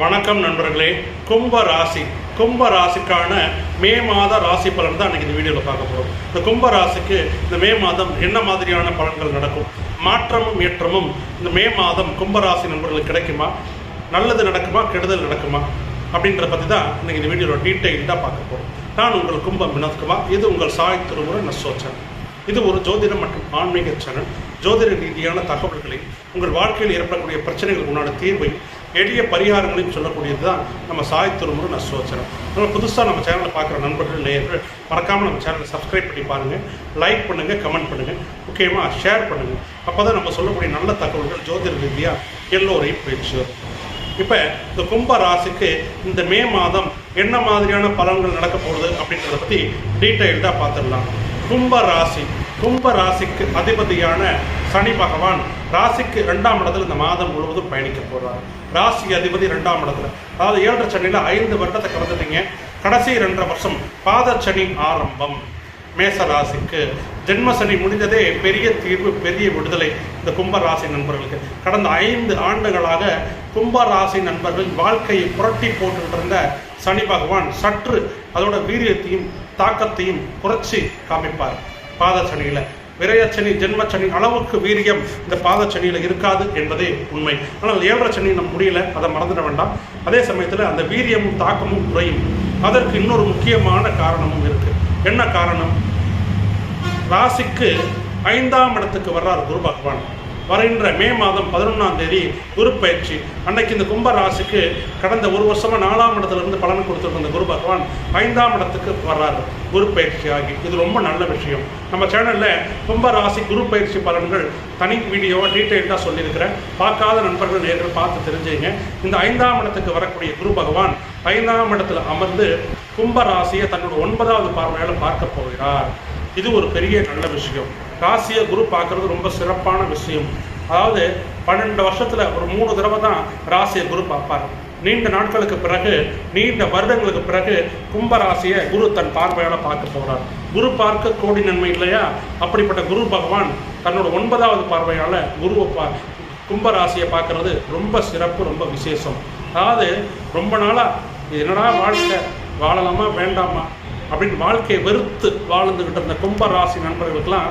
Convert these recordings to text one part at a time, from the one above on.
வணக்கம் நண்பர்களே. கும்ப ராசி. கும்ப ராசிக்கான மே மாத ராசி பலன் தான் அன்றைக்கி இந்த வீடியோவில் பார்க்க போகிறோம் இந்த கும்ப ராசிக்கு இந்த மே மாதம் என்ன மாதிரியான பலன்கள் நடக்கும்? மாற்றமும் ஏற்றமும் இந்த மே மாதம் கும்ப ராசி நண்பர்களுக்கு கிடைக்குமா? நல்லது நடக்குமா? கெடுதல் நடக்குமா? அப்படின்றத பற்றி தான் இன்றைக்கி இந்த வீடியோவில் டீட்டெயில்டாக பார்க்க போகிறோம் நான் உங்கள் கும்பம் வினோத்குமார் இது உங்கள் சாய் திருமுறை நசோச்சன் இது ஒரு ஜோதிடம் மற்றும் ஆன்மீக சேனல் ஜோதிட ரீதியான தகவல்களை உங்கள் வாழ்க்கையில் ஏற்படக்கூடிய பிரச்சனைகளுக்கு உண்டான தீர்வை எளிய பரிகாரங்களையும் சொல்லக்கூடியது தான் நம்ம சாய் திருமுறை நம்ம புதுசாக நம்ம சேனலை பார்க்குற நண்பர்கள் நேயர்கள் மறக்காமல் நம்ம சேனலை சப்ஸ்கிரைப் பண்ணி பாருங்கள் லைக் பண்ணுங்கள் கமெண்ட் பண்ணுங்கள் முக்கியமாக ஷேர் பண்ணுங்கள் அப்போ தான் நம்ம சொல்லக்கூடிய நல்ல தகவல்கள் ஜோதிட ரீதியாக எல்லோரையும் போயிடுச்சு இப்போ இந்த கும்ப ராசிக்கு இந்த மே மாதம் என்ன மாதிரியான பலன்கள் நடக்க போகுது அப்படின்றத பற்றி டீட்டெயில்டாக பார்த்துடலாம். கும்ப ராசி கும்ப ராசிக்கு அதிபதியான சனி பகவான் ராசிக்கு ரெண்டாம் இடத்துல இந்த மாதம் முழுவதும் பயணிக்க போகிறார் ராசி அதிபதி ரெண்டாம் இடத்துல. அதாவது ஏழரை சனியில் ஐந்து வருடத்தை கடந்துட்டீங்க. கடைசி ரெண்டரை வருஷம் பாத சனி ஆரம்பம். மேச ராசிக்கு. ஜென்ம சனி முடிந்ததே பெரிய தீர்வு பெரிய விடுதலை இந்த கும்ப ராசி நண்பர்களுக்கு. கடந்த ஐந்து ஆண்டுகளாக கும்ப ராசி நண்பர்கள் வாழ்க்கையை புரட்டி போட்டுட்டு இருந்த சனி பகவான் சற்று அதோட வீரியத்தையும் தாக்கத்தையும் குறைச்சி காமிப்பார். பாத விரயச்சனி ஜென்மச்சனி அளவுக்கு வீரியம் இந்த பாதச்சனியில் இருக்காது என்பதே உண்மை. ஆனால் ஏழரை சனி நம்ம முடியல அதை மறந்துட வேண்டாம். அதே சமயத்தில் அந்த வீரியமும் தாக்கமும் குறையும். அதற்கு இன்னொரு முக்கியமான காரணமும் இருக்கு. என்ன காரணம்? ராசிக்கு ஐந்தாம் இடத்துக்கு வர்றார் குரு பகவான். வருகின்ற மே மாதம் பதினொன்றாம் தேதி குரு பயிற்சி அன்னைக்கு இந்த கும்ப ராசிக்கு கடந்த ஒரு வருஷமா நாலாம் இடத்துலேருந்து பலன் கொடுத்துட்டு இருந்த குரு பகவான் ஐந்தாம் இடத்துக்கு வர்றாரு. குரு பயிற்சி ஆகி. இது ரொம்ப நல்ல விஷயம். நம்ம சேனலில் கும்ப ராசி குரு பயிற்சி பலன்கள் தனி வீடியோவா டீட்டெயில்டாக சொல்லியிருக்கிறேன். பார்க்காத நண்பர்கள் நேர்கள் பார்த்து தெரிஞ்சுங்க. இந்த ஐந்தாம் இடத்துக்கு வரக்கூடிய குரு பகவான் ஐந்தாம் இடத்துல அமர்ந்து கும்ப ராசியை தன்னோட ஒன்பதாவது பார்வையால் பார்க்க போகிறார். இது ஒரு பெரிய நல்ல விஷயம். ராசியை குரு பார்க்கறது ரொம்ப சிறப்பான விஷயம். அதாவது பன்னெண்டு வருஷத்தில் ஒரு மூணு தடவை தான் ராசியை குரு பார்ப்பார். நீண்ட நாட்களுக்கு பிறகு நீண்ட வருடங்களுக்கு பிறகு கும்பராசியை குரு தன் பார்வையால் பார்க்க போகிறார் குரு பார்க்க கோடி நன்மை இல்லையா? அப்படிப்பட்ட குரு பகவான் தன்னோட ஒன்பதாவது பார்வையால் குருவை பா கும்பராசியை பார்க்கறது ரொம்ப சிறப்பு ரொம்ப விசேஷம். அதாவது ரொம்ப நாளாக என்னடா வாழ்க்கை? வாழலாமா? வேண்டாமா? அப்படின்னு வாழ்க்கையை வெறுத்து வாழ்ந்துக்கிட்டு இருந்த கும்பராசி நண்பர்களுக்கெல்லாம்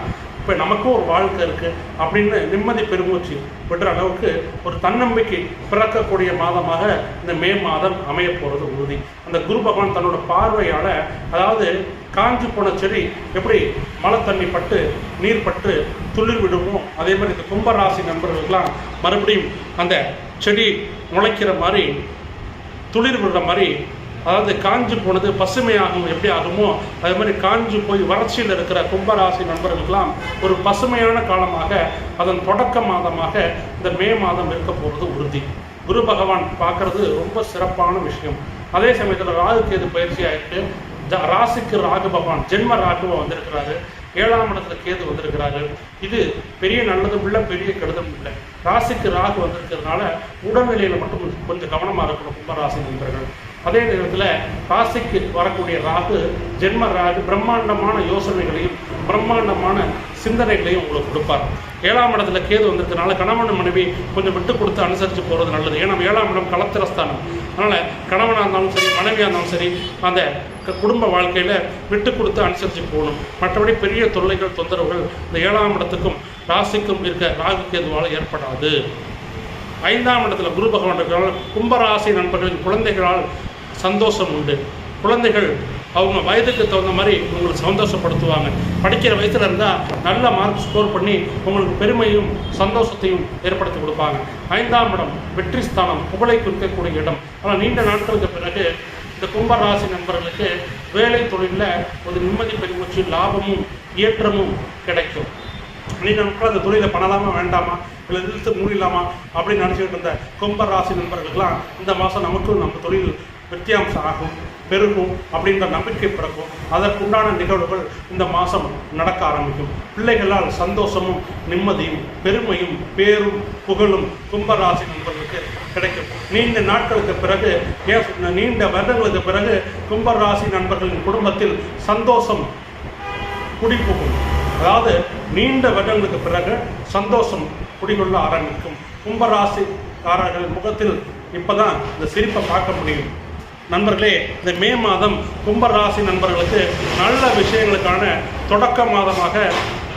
இப்போ நமக்கும் ஒரு வாழ்க்கை இருக்குது அப்படின்னு நிம்மதி பெருமூச்சு விடுற அளவுக்கு ஒரு தன்னம்பிக்கை பிறக்கக்கூடிய மாதமாக இந்த மே மாதம் அமைய போகிறது உறுதி. அந்த குரு பகவான் தன்னோட பார்வையால் அதாவது காஞ்சி போன செடி எப்படி மழை தண்ணி பட்டு நீர் பட்டு துளிர் விடுமோ அதே மாதிரி இந்த கும்பராசி நண்பர்களுக்கெல்லாம் மறுபடியும் அந்த செடி முளைக்கிற மாதிரி துளிர் விடுற மாதிரி அதாவது காஞ்சு போனது பசுமையாகும் எப்படி ஆகுமோ அதே மாதிரி காஞ்சு போய் வறட்சியில் இருக்கிற கும்பராசி நண்பர்களுக்கெல்லாம் ஒரு பசுமையான காலமாக அதன் தொடக்க மாதமாக இந்த மே மாதம் இருக்க போகிறது உறுதி. குரு பகவான் பார்க்கறது ரொம்ப சிறப்பான விஷயம். அதே சமயத்தில் ராகு கேது பயிற்சி ஆகிட்டு ராசிக்கு ராகு பகவான் ஜென்ம ராகுவா வந்திருக்கிறாரு. ஏழாம் இடத்துல கேது வந்திருக்கிறாரு. இது பெரிய நல்லதும் இல்லை பெரிய கெடுதலும் இல்லை. ராசிக்கு ராகு வந்திருக்கிறதுனால உடல்நிலையில் மட்டும் கொஞ்சம் கவனமாக இருக்கணும் கும்பராசி நண்பர்கள். அதே நேரத்தில் ராசிக்கு வரக்கூடிய ராகு ஜென்ம ராகு பிரம்மாண்டமான யோசனைகளையும் பிரம்மாண்டமான சிந்தனைகளையும் உங்களுக்கு கொடுப்பார். ஏழாம் இடத்துல கேது வந்திருக்கனால கணவன் மனைவி கொஞ்சம் விட்டு கொடுத்து அனுசரித்து போகிறது நல்லது. ஏன்னா ஏழாம் இடம் கலத்திரஸ்தானம். அதனால் கணவனாக இருந்தாலும் சரி மனைவியாக இருந்தாலும் சரி அந்த க- குடும்ப வாழ்க்கையில் விட்டு கொடுத்து அனுசரித்து போகணும். மற்றபடி பெரிய தொல்லைகள் தொந்தரவுகள் இந்த ஏழாம் இடத்துக்கும் ராசிக்கும் இருக்க ராகு கேதுவால் ஏற்படாது. ஐந்தாம் இடத்துல குரு பகவான் இருக்கிறால் கும்பராசி நண்பர்களின் குழந்தைகளால் சந்தோஷம் உண்டு குழந்தைகள் அவங்க வயதுக்கு தகுந்த மாதிரி உங்களுக்கு சந்தோஷப்படுத்துவாங்க. படிக்கிற வயசில் இருந்தால் நல்ல மார்க் ஸ்கோர் பண்ணி உங்களுக்கு பெருமையும் சந்தோஷத்தையும் ஏற்படுத்தி கொடுப்பாங்க. ஐந்தாம் இடம் வெற்றி ஸ்தானம் புகழை குறிக்கக்கூடிய இடம். ஆனால் நீண்ட நாட்களுக்கு பிறகு இந்த கும்பராசி நண்பர்களுக்கு வேலை தொழிலில் ஒரு நிம்மதி பெருமூச்சு லாபமும் ஏற்றமும் கிடைக்கும். நீண்ட நாட்கள் அந்த தொழிலை பண்ணலாமா வேண்டாமா? இல்லை இழுத்து மூடிடலாமா அப்படின்னு நினச்சிக்கிட்டு இருந்த கும்பராசி நண்பர்களுக்கெல்லாம் இந்த மாதம் நமக்கும் நம்ம தொழில் வித்தியாசம் ஆகும் பெருகும் அப்படின்ற நம்பிக்கை பிறக்கும். அதற்குண்டான நிகழ்வுகள் இந்த மாதம் நடக்க ஆரம்பிக்கும். பிள்ளைகளால் சந்தோஷமும் நிம்மதியும் பெருமையும் பேரும் புகழும் கும்பராசி நண்பர்களுக்கு கிடைக்கும். நீண்ட நாட்களுக்கு பிறகு ஏன் நீண்ட வருடங்களுக்கு பிறகு கும்பராசி நண்பர்களின் குடும்பத்தில் சந்தோஷம் குடிபுகும். அதாவது நீண்ட வருடங்களுக்கு பிறகு சந்தோஷம் குடிகொள்ள ஆரம்பிக்கும். கும்பராசிக்காரர்கள் முகத்தில் இப்போ தான் இந்த சிரிப்பை பார்க்க முடியும். நண்பர்களே இந்த மே மாதம் கும்பராசி நண்பர்களுக்கு நல்ல விஷயங்களுக்கான தொடக்க மாதமாக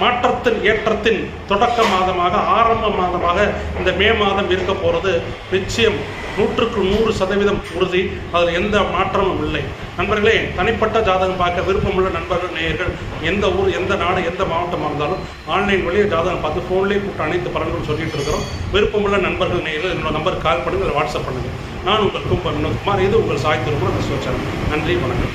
மாற்றத்தின் ஏற்றத்தின் தொடக்க மாதமாக ஆரம்ப மாதமாக இந்த மே மாதம் இருக்க போகிறது நிச்சயம். நூற்றுக்கு நூறு சதவீதம் உறுதி. அதில் எந்த மாற்றமும் இல்லை. நண்பர்களே தனிப்பட்ட ஜாதகம் பார்க்க விருப்பமுள்ள நண்பர்கள் நேயர்கள் எந்த ஊர் எந்த நாடு எந்த மாவட்டமாக இருந்தாலும் ஆன்லைன் வழியாக ஜாதகம் பார்த்து ஃபோன்லேயே கூப்பிட்டு அனைத்து பலன்களும் சொல்லிட்டு இருக்கிறோம். விருப்பமுள்ள நண்பர்கள் நேயர்கள் என்னோட நம்பருக்கு கால் பண்ணுங்கள் வாட்ஸ்அப் பண்ணுங்கள் நான் உங்கள் கும்பன் குமார் இது உங்கள் சாய் நான் நன்றி வணக்கம்.